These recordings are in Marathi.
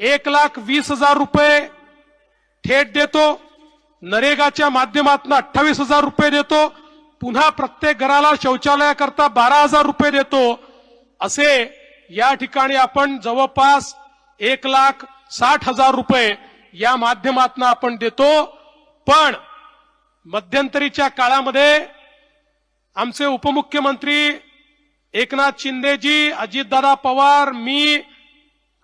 एक लाख वीस हजार रुपये थेट देतो. नरेगाच्या माध्यमातून अठ्ठावीस हजार रुपये देतो. पुन्हा प्रत्येक घराला शौचालयाकरता बारा हजार रुपये देतो. असे या ठिकाणी आपण जवळपास एक लाख साठ हजार रुपये या माध्यमातून आपण देतो. पण मध्यंतरीच्या काळामध्ये आमचे उपमुख्यमंत्री एकनाथ शिंदेजी अजितदादा पवार मी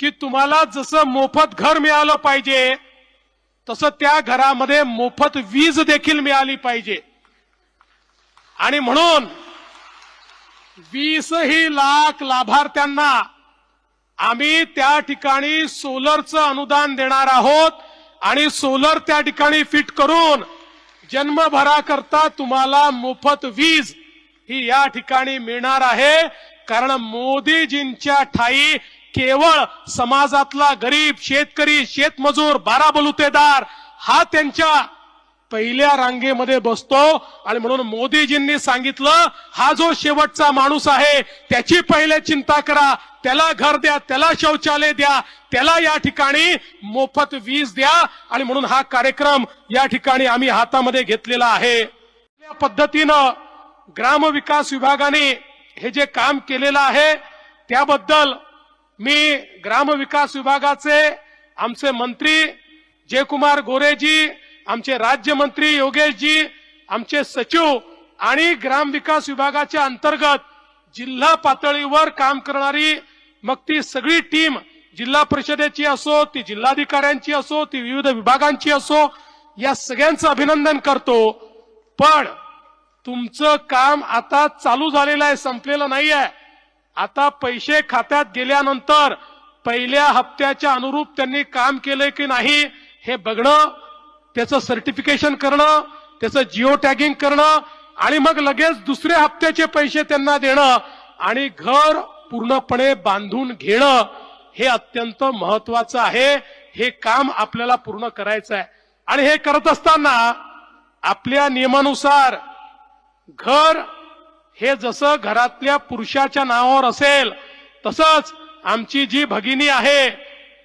की तुम्हाला जसं मोफत घर मिळालं पाहिजे तसं त्या घरामध्ये मोफत वीज देखील मिळाली पाहिजे. आणि म्हणून वीसही लाख लाभार्थ्यांना आम्ही त्या ठिकाणी सोलरचं अनुदान देणार आहोत आणि सोलर त्या ठिकाणी फिट करून जन्मभराकरता तुम्हाला मोफत वीज ही या ठिकाणी मिळणार आहे. कारण मोदीजींच्या ठाई केवळ समाजातला गरीब शेतकरी शेतमजूर बारा बलुतेदार हा त्यांच्या पहिल्या रांगेमध्ये बसतो. आणि म्हणून मोदीजींनी सांगितलं हा जो शेवटचा माणूस आहे त्याची पहिले चिंता करा. त्याला घर द्या त्याला शौचालय द्या त्याला या ठिकाणी मोफत वीज द्या. आणि म्हणून हा कार्यक्रम या ठिकाणी आम्ही हातामध्ये घेतलेला आहे. या पद्धतीनं ग्रामविकास विभागाने हे जे काम केलेलं आहे त्याबद्दल मी ग्रामविकास विभागाचे आमचे मंत्री जयकुमार गोरेजी आमचे राज्यमंत्री योगेशजी आमचे सचिव आणि ग्रामविकास विभागाच्या अंतर्गत जिल्हा पातळीवर काम करणारी मग ती सगळी टीम जिल्हा परिषदेची असो ती जिल्हाधिकाऱ्यांची असो ती विविध विभागांची असो या सगळ्यांचं अभिनंदन करतो. पण तुमचं काम आता चालू झालेलं आहे संपलेलं नाही आहे आता पैसे खात्यात गेल्यानंतर पहिल्या हप्त्याच्या अनुरूप त्यांनी काम केलंय की नाही हे बघणं त्याचं सर्टिफिकेशन करणं त्याचं जिओ टॅगिंग करणं आणि मग लगेच दुसऱ्या हप्त्याचे पैसे त्यांना देणं आणि घर पूर्णपणे बांधून घेणं हे अत्यंत महत्वाचं आहे. हे काम आपल्याला पूर्ण करायचं आहे. आणि हे करत असताना आपल्या नियमानुसार घर हे जसं घरातल्या पुरुषाच्या नावावर असेल तसंच आमची जी भगिनी आहे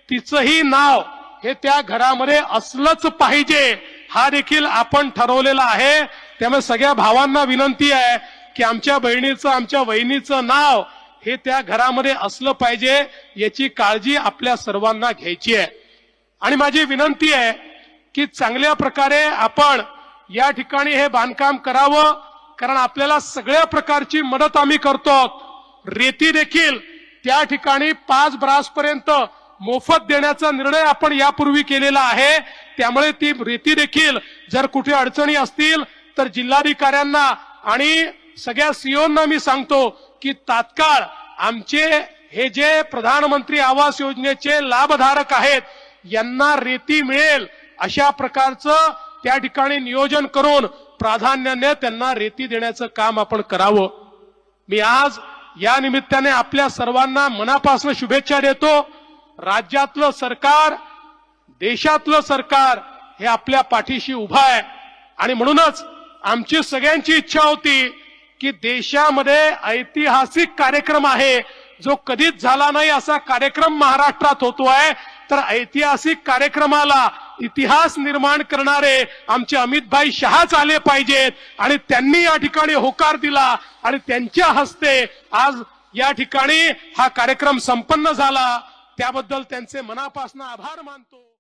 तिचंही नाव हे त्या घरामध्ये असलंच पाहिजे. हा देखील आपण ठरवलेला आहे. त्यामुळे सगळ्या भावांना विनंती आहे की आमच्या बहिणीचं आमच्या वहिनीचं नाव हे त्या घरामध्ये असलं पाहिजे याची काळजी आपल्या सर्वांना घ्यायची आहे. आणि माझी विनंती आहे की चांगल्या प्रकारे आपण या ठिकाणी हे बांधकाम करावं कारण आपल्याला सगळ्या प्रकारची मदत आम्ही करतो. रेती देखील त्या ठिकाणी पाच ब्रास पर्यंत मोफत देण्याचा निर्णय आपण यापूर्वी केलेला आहे. त्यामुळे ती रेती देखील जर कुठे अडचणी असतील तर जिल्हाधिकाऱ्यांना आणि सगळ्या सीओना मी सांगतो की तात्काळ आमचे हे जे प्रधानमंत्री आवास योजनेचे लाभधारक आहेत यांना रेती मिळेल अशा प्रकारचं त्या ठिकाणी नियोजन करून प्राधान्याने त्यांना रेती देण्याचं काम आपण करावं. मी आज या निमित्ताने आपल्या सर्वांना मनापासून शुभेच्छा देतो. राज्यातलं सरकार देशातलं सरकार हे आपल्या पाठीशी उभं आहे. आणि म्हणूनच आमची सगळ्यांची इच्छा होती की देशामध्ये ऐतिहासिक कार्यक्रम आहे. जो कधीच झाला नाही असा कार्यक्रम महाराष्ट्रात होतो आहे तर ऐतिहासिक कार्यक्रमाला इतिहास निर्माण करणारे आमचे अमितभाई शहाच आले पाहिजेत आणि त्यांनी या ठिकाणी होकार दिला आणि त्यांच्या हस्ते आज या ठिकाणी हा कार्यक्रम संपन्न झाला. त्याबद्दल त्यांचे मनापासून आभार मानतो.